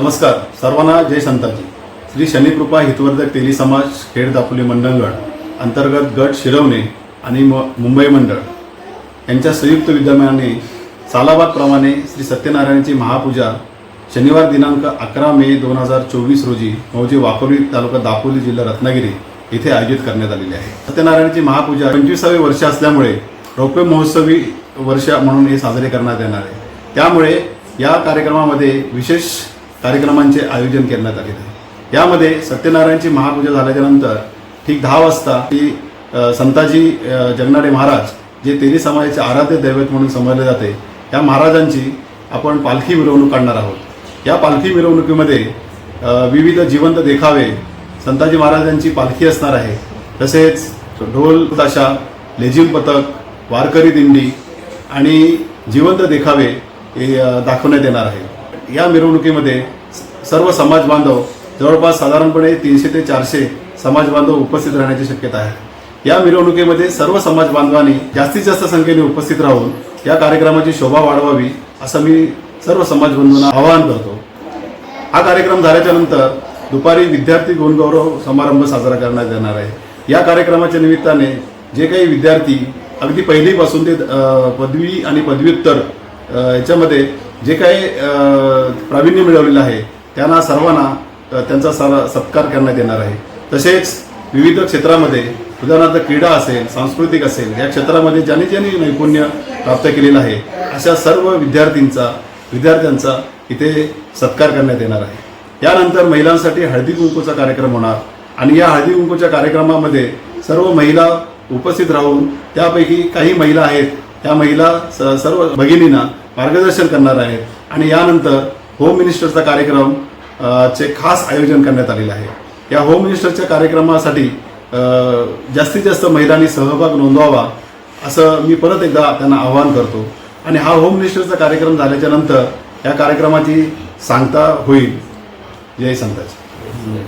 नमस्कार. सर्वांना जय संताजी. श्री शनिकृपा हितवर्धक तेली समाज खेड दापोली मंडळगड अंतर्गत गट शिरवणे आणि म मुंबई मंडळ. यांच्या संयुक्त विद्यमाने सालाबादप्रमाणे श्री सत्यनारायणाची महापूजा शनिवार दिनांक अकरा मे दोन हजार चोवीस रोजी मौजे वाकोली तालुका दापोली जिल्हा रत्नागिरी येथे आयोजित करण्यात आलेली आहे. सत्यनारायणाची महापूजा पंचवीसावे वर्ष असल्यामुळे रौप्य महोत्सवी वर्ष म्हणून हे साजरे करण्यात येणार आहे. त्यामुळे या कार्यक्रमामध्ये विशेष कार्यक्रमांचे आयोजन करण्यात आले आहे. यामध्ये सत्यनारायणची महापूजा झाल्याच्यानंतर ठीक दहा वाजता ती संताजी जगनाडे महाराज जे तेरी समाजाचे आराध्य दैवत म्हणून समजले जाते या महाराजांची आपण पालखी मिरवणूक काढणार आहोत. या पालखी मिरवणुकीमध्ये विविध जिवंत देखावे संताजी महाराजांची पालखी असणार आहे. तसेच ढोल ताशा लेझिम पथक वारकरी दिंडी आणि जिवंत देखावे हे दाखवण्यात येणार आहे. या मिरवणुकीमध्ये सर्व समाज बांधव जवळपास साधारणपणे तीनशे ते चारशे समाज बांधव उपस्थित राहण्याची शक्यता आहे. या मिरवणुकीमध्ये सर्व समाज बांधवांनी जास्तीत जास्त संख्येने उपस्थित राहून या कार्यक्रमाची शोभा वाढवावी असं मी सर्व समाज बंधूंना आवाहन करतो. हा कार्यक्रम झाल्याच्यानंतर दुपारी विद्यार्थी गुणगौरव समारंभ साजरा करण्यात येणार आहे. या कार्यक्रमाच्या निमित्ताने जे काही विद्यार्थी अगदी पहिलीपासून ते पदवी आणि पदव्युत्तर याच्यामध्ये जे काही प्राविण्य प्रावीण्य मिळवलेलं आहे त्यांना सर्वांना त्यांचा सर सत्कार करण्यात येणार आहे. तसेच विविध क्षेत्रामध्ये उदाहरणार्थ क्रीडा असेल सांस्कृतिक असेल या क्षेत्रामध्ये ज्यांनी ज्यांनी नैपुण्य प्राप्त केलेलं आहे अशा सर्व विद्यार्थींचा विद्यार्थ्यांचा इथे सत्कार करण्यात येणार आहे. यानंतर महिलांसाठी हळदी कुंकूचा कार्यक्रम होणार आणि या हळदी कुंकूच्या कार्यक्रमामध्ये सर्व महिला उपस्थित राहून त्यापैकी काही महिला आहेत त्या महिला स- सर्व भगिनींना मार्गदर्शन करणार आहेत. आणि यानंतर होम मिनिस्टरचा कार्यक्रम चे खास आयोजन करण्यात आलेलं आहे. या होम मिनिस्टरच्या कार्यक्रमासाठी जास्तीत जास्त महिलांनी सहभाग नोंदवावा असं मी परत एकदा त्यांना आवाहन करतो. आणि हा होम मिनिस्टरचा कार्यक्रम झाल्याच्यानंतर या कार्यक्रमाची सांगता होईल. जय संताजी.